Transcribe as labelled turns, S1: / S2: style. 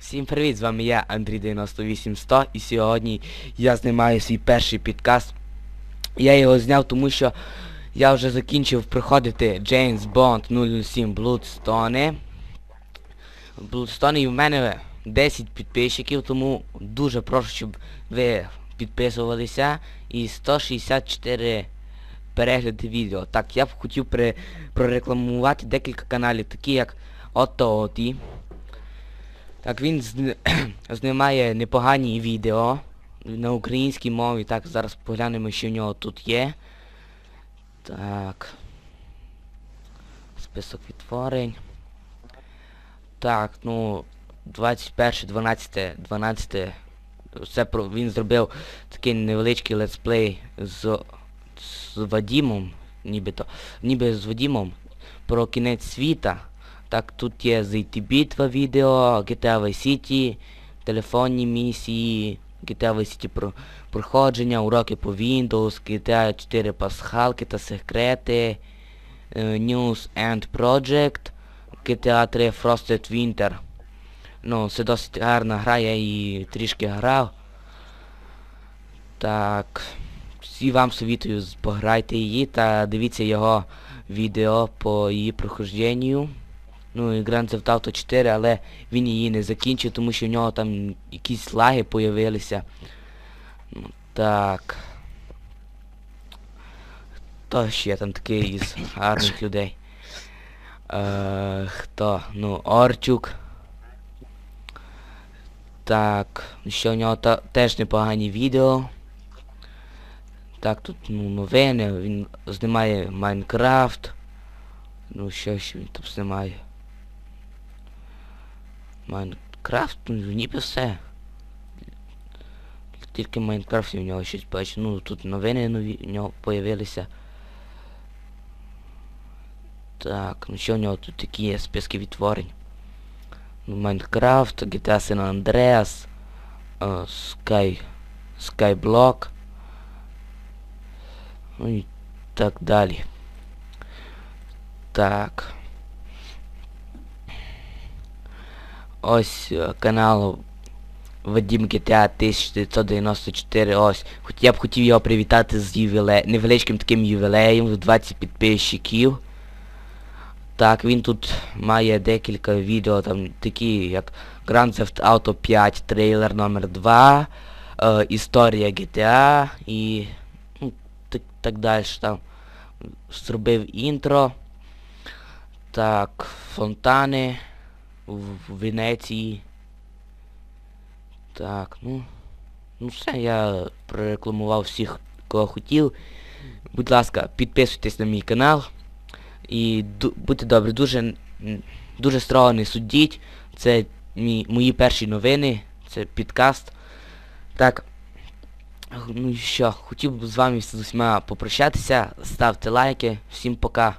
S1: Всім привіт, з вами я, Андрій 98100 і сьогодні я знімаю свій перший підкаст. Я його зняв, тому що я вже закінчив проходити James Bond 007 Bloodstone. Bloodstone і в мене 10 підписчиків, тому дуже прошу, щоб ви підписувалися і 164 перегляди відео. Так, я б хотів при, прорекламувати декілька каналів, такі як Ототі. Так, він зн- знімає непогані відео на українській мові. Так, зараз поглянемо, що в нього тут є. Так. Список відтворень. Так, ну, 21, 12, 12. Це про він зробив такий невеличкий летсплей з, з Вадімом, нібито. Ніби з Вадімом про кінець світа. Так, тут є зайти битва відео, GTA Vice City, телефонні місії, GTA Vice City про проходження, уроки по Windows, GTA 4 пасхалки та секрети, е, News and Project, GTA 3 Frosted Winter. Ну, це досить гарна гра, я її трішки грав. Так. Всі вам совітую, пограйте її та дивіться його відео по її прохожденню. Ну і Grand Theft Auto 4, але він її не закінчив, тому що в нього там якісь лаги появилися. Ну, так. Хто ще там такий із гарних людей? Е, хто? Ну, Орчук. Так, ще у нього та, теж непогані відео. Так, тут ну, новини, він знімає Майнкрафт. Ну що ще він тут знімає? Майнкрафт, ну ніби все. Тільки в Майнкрафті в нього щось бачу. Ну тут новини нові в нього появилися. Так, ну що в нього тут такі є списки відтворень? Ну, Майнкрафт, GTA San Andreas, е, Sky, Skyblock. Ну і так далі. Так. Ось канал Вадим GTA 1994. Ось. Хоч я б хотів його привітати з ювіле... невеличким таким ювілеєм в 20 підписчиків. Так, він тут має декілька відео, там такі як Grand Theft Auto 5, трейлер номер 2, е, історія GTA і ну, так, так далі там. Зробив інтро. Так, фонтани в, Венеції. Так, ну. Ну все, я прорекламував всіх, кого хотів. Будь ласка, підписуйтесь на мій канал. І будьте добрі, дуже, дуже строго не судіть. Це мій, мої перші новини, це підкаст. Так. Ну і що, хотів би з вами з усіма попрощатися. Ставте лайки. Всім пока.